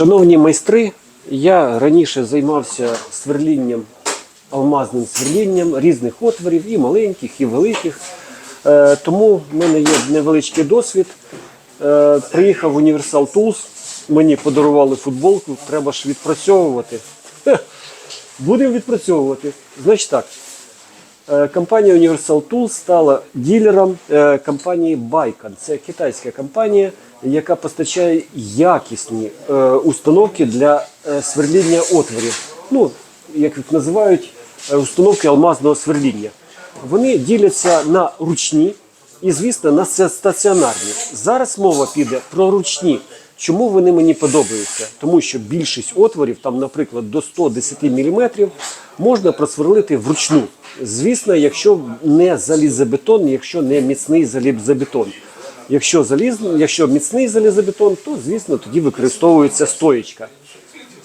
Шановні майстри, я раніше займався сверлінням, алмазним сверлінням різних отворів, і маленьких, і великих. Е, Тому в мене є невеличкий досвід. Е, Приїхав в Universal Tools, мені подарували футболку, треба ж відпрацьовувати. Будемо відпрацьовувати. Значить так. Е, Компанія Universal Tools стала ділером е, компанії Baikan. Це китайська компанія, яка постачає якісні е, установки для сверління отворів. Ну, як їх називають, установки алмазного сверління. Вони діляться на ручні і, звісно, на стаціонарні. Зараз мова піде про ручні. Чому вони мені подобаються? Тому що більшість отворів, там, наприклад, до 110 мм, можна просверлити вручну. Звісно, якщо не залізобетон, якщо не міцний залізобетон. Якщо залізний, якщо міцний залізобетон, то звісно тоді використовується стоєчка.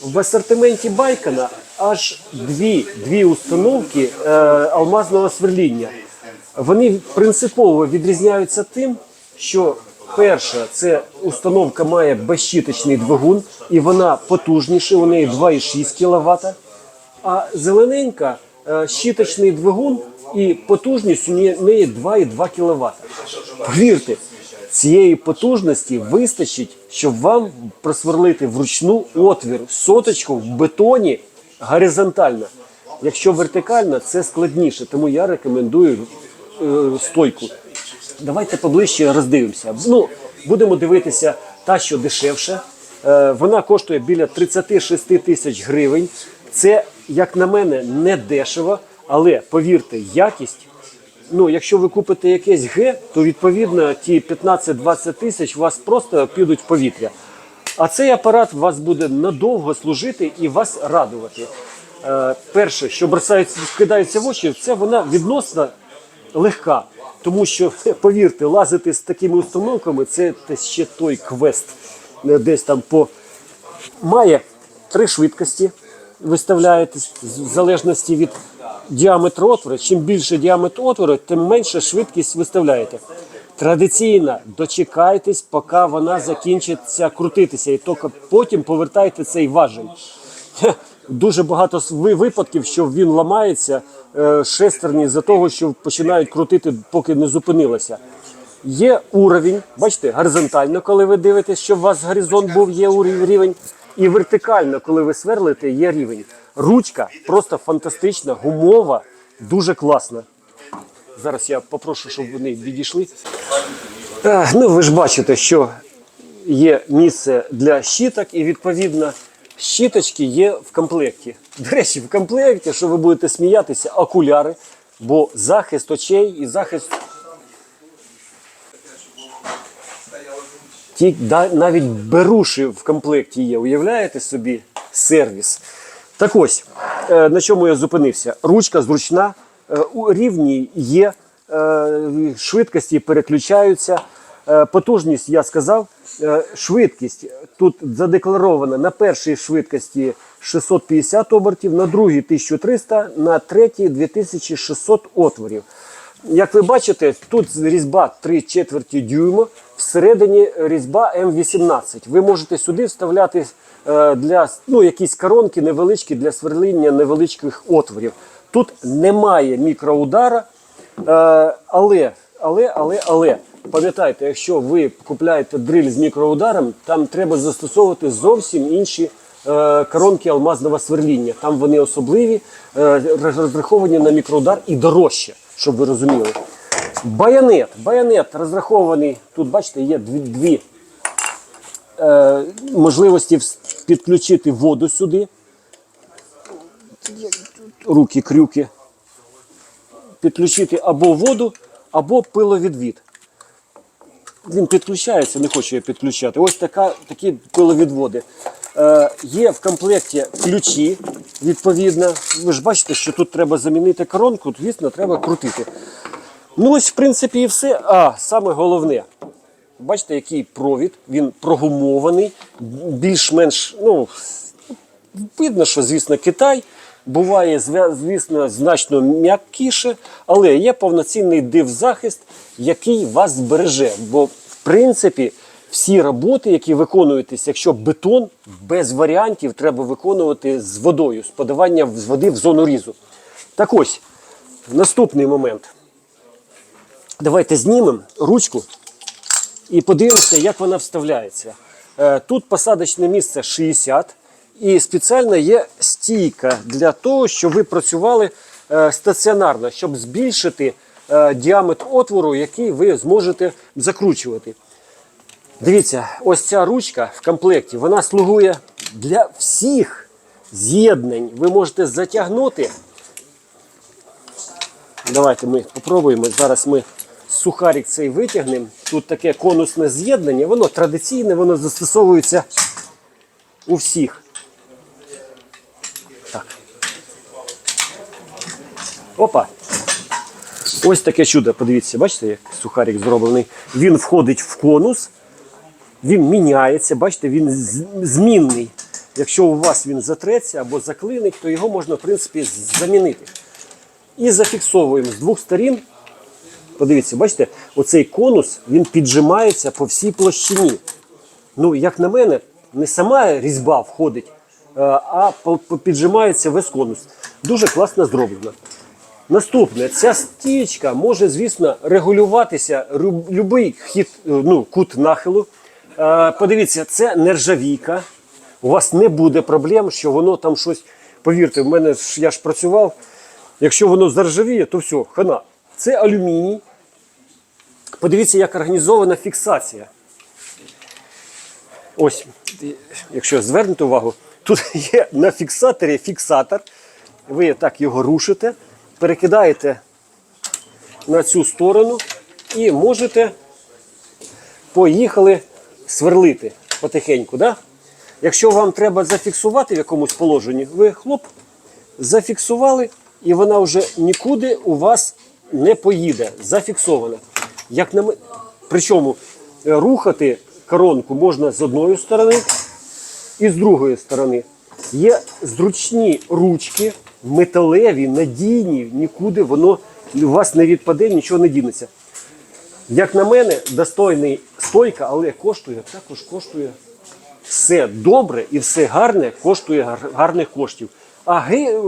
В асортименті Байкана аж дві, дві установки е, алмазного сверління. Вони принципово відрізняються тим, що перша це установка має безщіточний двигун, і вона потужніша, у неї 2,6 кВт. А зелененька е, щіточний двигун і потужність у неї 2,2 кВт. Повірте, цієї потужності вистачить, щоб вам просверлити вручну отвір соточку в бетоні горизонтально. Якщо вертикально, це складніше, тому я рекомендую е, стойку. Давайте поближче роздивимося. Ну, будемо дивитися та, що дешевше. Е, Вона коштує біля 36 тисяч гривень. Це, як на мене, не дешево, але повірте, якість. Ну, якщо ви купите якесь Г, то відповідно ті 15-20 тисяч у вас просто підуть в повітря. А цей апарат вас буде надовго служити і вас радувати. Е, перше, що бросається, вкидається в очі, це вона відносно легка. Тому що, повірте, лазити з такими установками це ще той квест. Е, Десь там по має три швидкості. Виставляєте в залежності від діаметру отвору. Чим більше діаметр отвору, тим менше швидкість виставляєте. Традиційно дочекайтесь, поки вона закінчиться крутитися, і тільки потім повертайте цей важіль. Дуже багато випадків, що він ламається е, шестерні за того, що починають крутити, поки не зупинилося. Є уровень, бачите, горизонтально, коли ви дивитесь, щоб у вас горизонт був, є рівень. І вертикально, коли ви сверлите, є рівень. Ручка просто фантастична, гумова, дуже класна. Зараз я попрошу, щоб вони відійшли. Е, Ну, ви ж бачите, що є місце для щіток, і відповідно щіточки є в комплекті. До речі, в комплекті, що ви будете сміятися, окуляри, бо захист очей і захист. Ті, навіть беруші в комплекті є. Уявляєте собі сервіс. Так ось, е, на чому я зупинився? Ручка зручна, е, у рівні є, е, швидкості переключаються. Потужність, я сказав, швидкість тут задекларована на першій швидкості 650 обертів, на другій 1300, на третій 2600 отворів. Як ви бачите, тут різьба 3 четверті дюйма, всередині різьба М18. Ви можете сюди вставляти е, для ну, якісь коронки невеличкі для сверління невеличких отворів. Тут немає мікроудара, е, але, але, але, але. Пам'ятайте, якщо ви купляєте дриль з мікроударом, там треба застосовувати зовсім інші е, коронки алмазного сверління. Там вони особливі, е, розраховані на мікроудар і дорожче, щоб ви розуміли. Байонет. Байонет розрахований. Тут, бачите, є дві, дві е, можливості підключити воду сюди. Руки, крюки. Підключити або воду, або пиловідвід. Він підключається, не хочу я підключати. Ось така, такі пиловідводи. Е, є в комплекті ключі, відповідно. Ви ж бачите, що тут треба замінити коронку, звісно, треба крутити. Ну ось, в принципі, і все. А, саме головне. Бачите, який провід, він прогумований, більш-менш, ну, видно, що, звісно, Китай. Буває, звісно, значно м'якіше, але є повноцінний див-захист, який вас збереже. Бо, в принципі, всі роботи, які виконуєтесь, якщо бетон без варіантів треба виконувати з водою, з подавання з води в зону різу. Так ось, наступний момент. Давайте знімемо ручку і подивимося, як вона вставляється. Е, Тут посадочне місце 60 і спеціально є стійка для того, щоб ви працювали е, стаціонарно, щоб збільшити е, діаметр отвору, який ви зможете закручувати. Дивіться, ось ця ручка в комплекті вона слугує для всіх з'єднань. Ви можете затягнути. Давайте ми спробуємо. Зараз ми сухарик цей витягнемо. Тут таке конусне з'єднання, воно традиційне, воно застосовується у всіх. Опа. Ось таке чудо. Подивіться, бачите, як сухарик зроблений. Він входить в конус, він міняється, бачите, він змінний. Якщо у вас він затреться або заклинить, то його можна, в принципі, замінити. І зафіксовуємо з двох сторін. Подивіться, бачите, оцей конус він піджимається по всій площині. Ну, як на мене, не сама різьба входить, е, а піджимається весь конус. Дуже класно зроблено. Наступне, ця стічка може, звісно, регулюватися любий хід, е, ну, кут нахилу. Е, Подивіться, це нержавійка. У вас не буде проблем, що воно там щось. Повірте, в мене я ж працював. Якщо воно заржавіє, то все, хана. Це алюміній. Подивіться, як організована фіксація. Ось, якщо звернете увагу, тут є на фіксаторі фіксатор. Ви так його рушите, перекидаєте на цю сторону і можете поїхали сверлити потихеньку. Да? Якщо вам треба зафіксувати в якомусь положенні, ви хлоп, зафіксували, і вона вже нікуди у вас не поїде. Зафіксована. Як на... Причому е, рухати коронку можна з одної сторони і з другої сторони. Є зручні ручки, металеві, надійні, нікуди воно у вас не відпаде, нічого не дінеться. Як на мене, достойний стойка, але коштує, також коштує все добре і все гарне коштує гарних коштів. А ги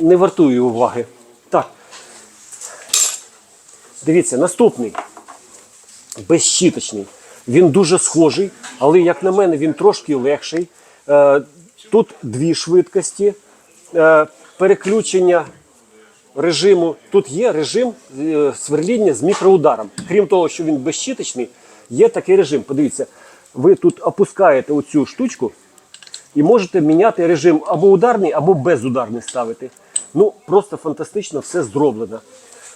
не вартує уваги. Так. Дивіться, наступний. Безщіточний. Він дуже схожий, але, як на мене, він трошки легший. Тут дві швидкості. Е, Переключення режиму. Тут є режим е, сверління з мікроударом. Крім того, що він безщіточний, є такий режим. Подивіться, ви тут опускаєте оцю штучку і можете міняти режим або ударний, або безударний ставити. Ну, просто фантастично все зроблено.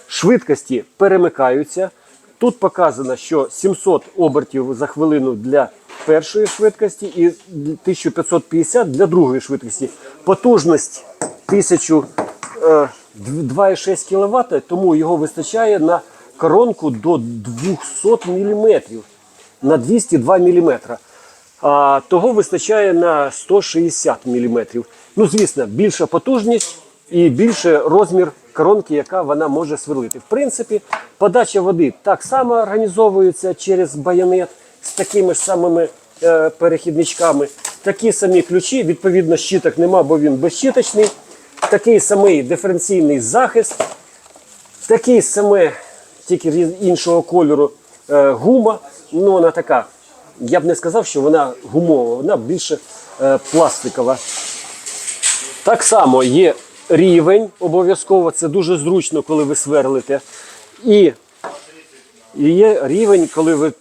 Швидкості перемикаються. Тут показано, що 700 обертів за хвилину для першої швидкості і 1550 для другої швидкості. Потужність 1000 е, 2,6 кВт, тому його вистачає на коронку до 200 мм, на 202 мм. А того вистачає на 160 мм. Ну, звісно, більша потужність і більше розмір коронки, яка вона може сверлити. В принципі, подача води так само організовується через байонет з такими ж самими е, перехідничками. Такі самі ключі, відповідно, щиток нема, бо він безщиточний. Такий самий диференційний захист, такий самий, тільки іншого кольору е, гума. Ну, вона така. Я б не сказав, що вона гумова, вона більше е, пластикова. Так само є рівень обов'язково, це дуже зручно, коли ви сверлите. І, є рівень, коли ви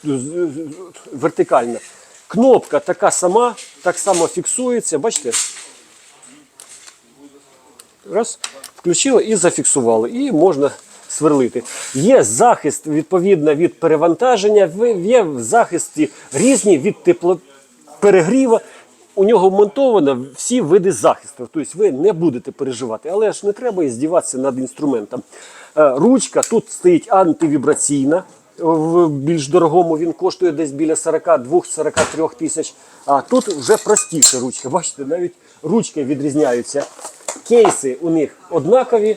вертикально. Кнопка така сама, так само фіксується, бачите? Раз, включили і зафіксували. І можна сверлити. Є захист відповідно від перевантаження, є в захисті різні від теплоперегріва. У нього вмонтовано всі види захисту. Тобто ви не будете переживати. Але ж не треба здіватися над інструментом. Е, Ручка тут стоїть антивібраційна. В більш дорогому він коштує десь біля 42-43 тисяч. А тут вже простіша ручка. Бачите, навіть ручки відрізняються. Кейси у них однакові.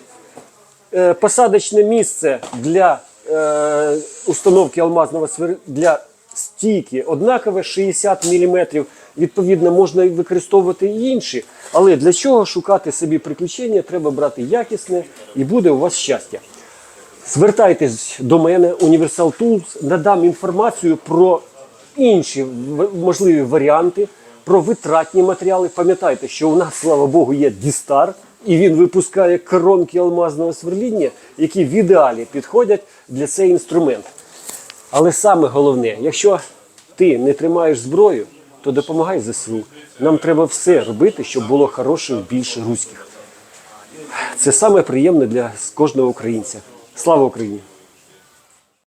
Е, Посадочне місце для е, установки алмазного свер... для стійкі, однакове 60 мм. Відповідно, можна використовувати і інші. Але для чого шукати собі приключення, треба брати якісне і буде у вас щастя. Звертайтесь до мене, Universal Tools, надам інформацію про інші можливі варіанти, про витратні матеріали. Пам'ятайте, що у нас, слава Богу, є Дістар, і він випускає коронки алмазного сверління, які в ідеалі підходять для цей інструмент. Але саме головне, якщо ти не тримаєш зброю, то допомагай ЗСУ. Нам треба все робити, щоб було хороших більше руських. Це саме приємне для кожного українця. Слава Україні!